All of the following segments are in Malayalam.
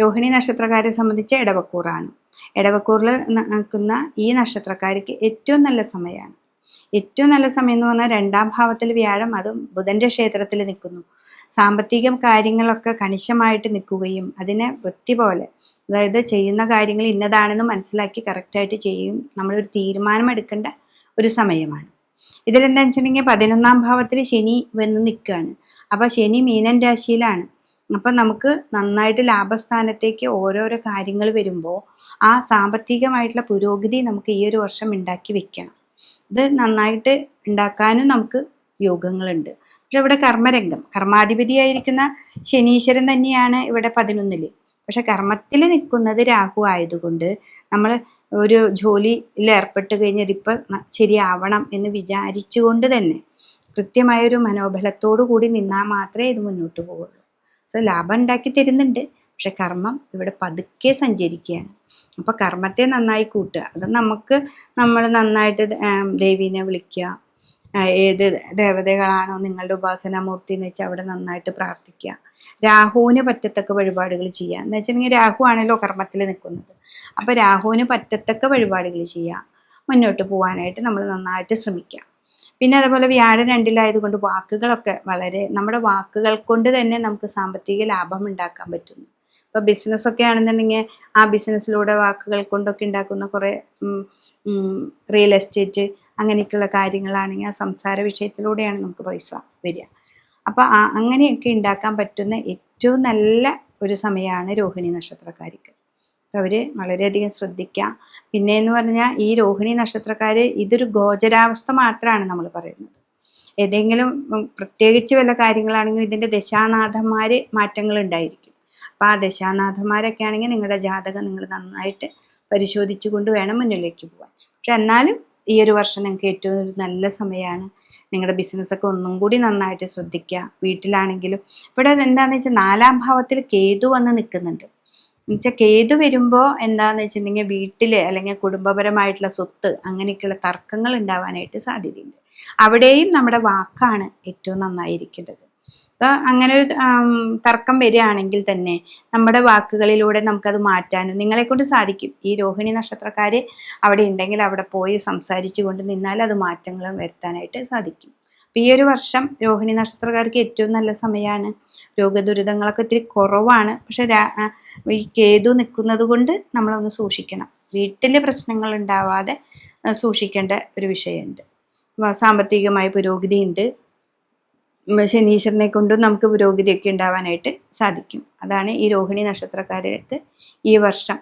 രോഹിണി നക്ഷത്രക്കാരെ സംബന്ധിച്ച് ഇടവക്കൂറാണ് ഇടവക്കൂറിൽ നിൽക്കുന്ന ഈ നക്ഷത്രക്കാർക്ക് ഏറ്റവും നല്ല സമയമാണ്. ഏറ്റവും നല്ല സമയം എന്ന് പറഞ്ഞാൽ രണ്ടാം ഭാവത്തിൽ വ്യാഴം അതും ബുധന്റെ ക്ഷേത്രത്തിൽ നിൽക്കുന്നു. സാമ്പത്തിക കാര്യങ്ങളൊക്കെ കണിശമായിട്ട് നിൽക്കുകയും അതിനെ വൃത്തി പോലെ അതായത് ചെയ്യുന്ന കാര്യങ്ങൾ ഇന്നതാണെന്ന് മനസ്സിലാക്കി കറക്റ്റായിട്ട് ചെയ്യും. നമ്മളൊരു തീരുമാനം എടുക്കേണ്ട ഒരു സമയമാണ്. ഇതിലെന്താ വെച്ചിട്ടുണ്ടെങ്കിൽ പതിനൊന്നാം ഭാവത്തിൽ ശനി വന്ന് നിൽക്കുകയാണ്. അപ്പോൾ ശനി മീനൻ രാശിയിലാണ്. അപ്പം നമുക്ക് നന്നായിട്ട് ലാഭസ്ഥാനത്തേക്ക് ഓരോരോ കാര്യങ്ങൾ വരുമ്പോൾ ആ സാമ്പത്തികമായിട്ടുള്ള പുരോഗതി നമുക്ക് ഈ ഒരു വർഷം ഉണ്ടാക്കി വെക്കണം. ഇത് നന്നായിട്ട് ഉണ്ടാക്കാനും നമുക്ക് യോഗങ്ങളുണ്ട്. പക്ഷെ ഇവിടെ കർമ്മരംഗം. കർമാധിപതിയായിരിക്കുന്ന ശനീശ്വരൻ തന്നെയാണ് ഇവിടെ പതിനൊന്നിൽ. പക്ഷെ കർമ്മത്തിൽ നിൽക്കുന്നത് രാഹു ആയതുകൊണ്ട് നമ്മൾ ഒരു ജോലിയിൽ ഏർപ്പെട്ട് കഴിഞ്ഞാൽ ഇപ്പം ശരിയാവണം എന്ന് വിചാരിച്ചുകൊണ്ട് തന്നെ കൃത്യമായൊരു മനോബലത്തോടു കൂടി നിന്നാൽ മാത്രമേ ഇത് മുന്നോട്ട് പോവുള്ളൂ. സോ ലാഭം ഉണ്ടാക്കി തരുന്നുണ്ട്. പക്ഷെ കർമ്മം ഇവിടെ പതുക്കെ സഞ്ചരിക്കുകയാണ്. അപ്പോൾ കർമ്മത്തെ നന്നായി കൂട്ടുക. അത് നമുക്ക് നമ്മൾ നന്നായിട്ട് ദേവീനെ വിളിക്കുക. ഏത് ദേവതകളാണോ നിങ്ങളുടെ ഉപാസനാമൂർത്തി എന്ന് വെച്ചാൽ അവിടെ നന്നായിട്ട് പ്രാർത്ഥിക്കുക. രാഹുവിന് പറ്റത്തക്ക വഴിപാടുകൾ ചെയ്യുക. എന്ന് വെച്ചിട്ടുണ്ടെങ്കിൽ രാഹു ആണല്ലോ കർമ്മത്തിൽ നിൽക്കുന്നത്. അപ്പോൾ രാഹുവിന് പറ്റത്തക്ക വഴിപാടുകൾ ചെയ്യുക. മുന്നോട്ട് പോകാനായിട്ട് നമ്മൾ നന്നായിട്ട് ശ്രമിക്കുക. പിന്നെ അതുപോലെ വ്യാഴം രണ്ടിലായതുകൊണ്ട് വാക്കുകളൊക്കെ വളരെ നമ്മുടെ വാക്കുകൾ കൊണ്ട് തന്നെ നമുക്ക് സാമ്പത്തിക ലാഭം ഉണ്ടാക്കാൻ പറ്റുന്നു. ഇപ്പൊ ബിസിനസ് ഒക്കെ ആണെന്നുണ്ടെങ്കിൽ ആ ബിസിനസ്സിലൂടെ വാക്കുകൾ കൊണ്ടൊക്കെ ഉണ്ടാക്കുന്ന കുറേ റിയൽ എസ്റ്റേറ്റ് അങ്ങനെയൊക്കെയുള്ള കാര്യങ്ങളാണെങ്കിൽ ആ സംസാര വിഷയത്തിലൂടെയാണ് നമുക്ക് പൈസ വരിക. അപ്പോൾ അങ്ങനെയൊക്കെ ഉണ്ടാക്കാൻ പറ്റുന്ന ഏറ്റവും നല്ല ഒരു സമയമാണ് രോഹിണി നക്ഷത്രക്കാർക്ക് അവർ വളരെയധികം ശ്രദ്ധിക്കുക പിന്നെ എന്ന് പറഞ്ഞാൽ ഈ രോഹിണി നക്ഷത്രക്കാർ ഇതൊരു ഗോചരാവസ്ഥ മാത്രമാണ് നമ്മൾ പറയുന്നത്. ഏതെങ്കിലും പ്രത്യേകിച്ച് വല്ല കാര്യങ്ങളാണെങ്കിൽ ഇതിന്റെ ദശാനാഥന്മാർ മാറ്റങ്ങൾ ഉണ്ടായിരിക്കും. അപ്പോൾ ആ ദശാനാഥന്മാരൊക്കെ ആണെങ്കിൽ നിങ്ങളുടെ ജാതകം നിങ്ങൾ നന്നായിട്ട് പരിശോധിച്ചു കൊണ്ട് വേണം മുന്നിലേക്ക് പോകാൻ പക്ഷെ എന്നാലും ഈ ഒരു വർഷം നിങ്ങൾക്ക് ഏറ്റവും നല്ല സമയമാണ് നിങ്ങളുടെ ബിസിനസ്സൊക്കെ ഒന്നും കൂടി നന്നായിട്ട് ശ്രദ്ധിക്കുക വീട്ടിലാണെങ്കിലും ഇവിടെ എന്താണെന്ന് വെച്ചാൽ നാലാം ഭാവത്തിൽ കേതു വന്ന് നിൽക്കുന്നുണ്ട് എന്നുവെച്ചാൽ കേതു വരുമ്പോൾ എന്താണെന്ന് വെച്ചിട്ടുണ്ടെങ്കിൽ വീട്ടിൽ അല്ലെങ്കിൽ കുടുംബപരമായിട്ടുള്ള സ്വത്ത് അങ്ങനെയൊക്കെയുള്ള തർക്കങ്ങൾ ഉണ്ടാവാനായിട്ട് സാധ്യതയുണ്ട്. അവിടെയും നമ്മുടെ വാക്കാണ് ഏറ്റവും നന്നായിരിക്കേണ്ടത്. അപ്പോൾ അങ്ങനെ ഒരു തർക്കം വരികയാണെങ്കിൽ തന്നെ നമ്മുടെ വാക്കുകളിലൂടെ നമുക്കത് മാറ്റാനും നിങ്ങളെ കൊണ്ട് സാധിക്കും. ഈ രോഹിണി നക്ഷത്രക്കാർ അവിടെ ഉണ്ടെങ്കിൽ അവിടെ പോയി സംസാരിച്ചു കൊണ്ട് നിന്നാൽ അത് മാറ്റങ്ങളും വരുത്താനായിട്ട് സാധിക്കും. ഈ ഒരു വർഷം രോഹിണി നക്ഷത്രക്കാർക്ക് ഏറ്റവും നല്ല സമയമാണ് രോഗദുരിതങ്ങളൊക്കെ ഇത്തിരി കുറവാണ്. പക്ഷെ ഈ കേതു നിൽക്കുന്നത് കൊണ്ട് നമ്മളൊന്ന് സൂക്ഷിക്കണം. വീട്ടിൽ പ്രശ്നങ്ങൾ ഉണ്ടാവാതെ സൂക്ഷിക്കേണ്ട ഒരു വിഷയമുണ്ട്. സാമ്പത്തികമായ പുരോഗതി ഉണ്ട് ശനീശ്വരനെ കൊണ്ടും നമുക്ക് പുരോഗതിയൊക്കെ ഉണ്ടാവാനായിട്ട് സാധിക്കും. അതാണ് ഈ രോഹിണി നക്ഷത്രക്കാർക്ക് ഈ വർഷം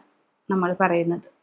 നമ്മൾ പറയുന്നത്.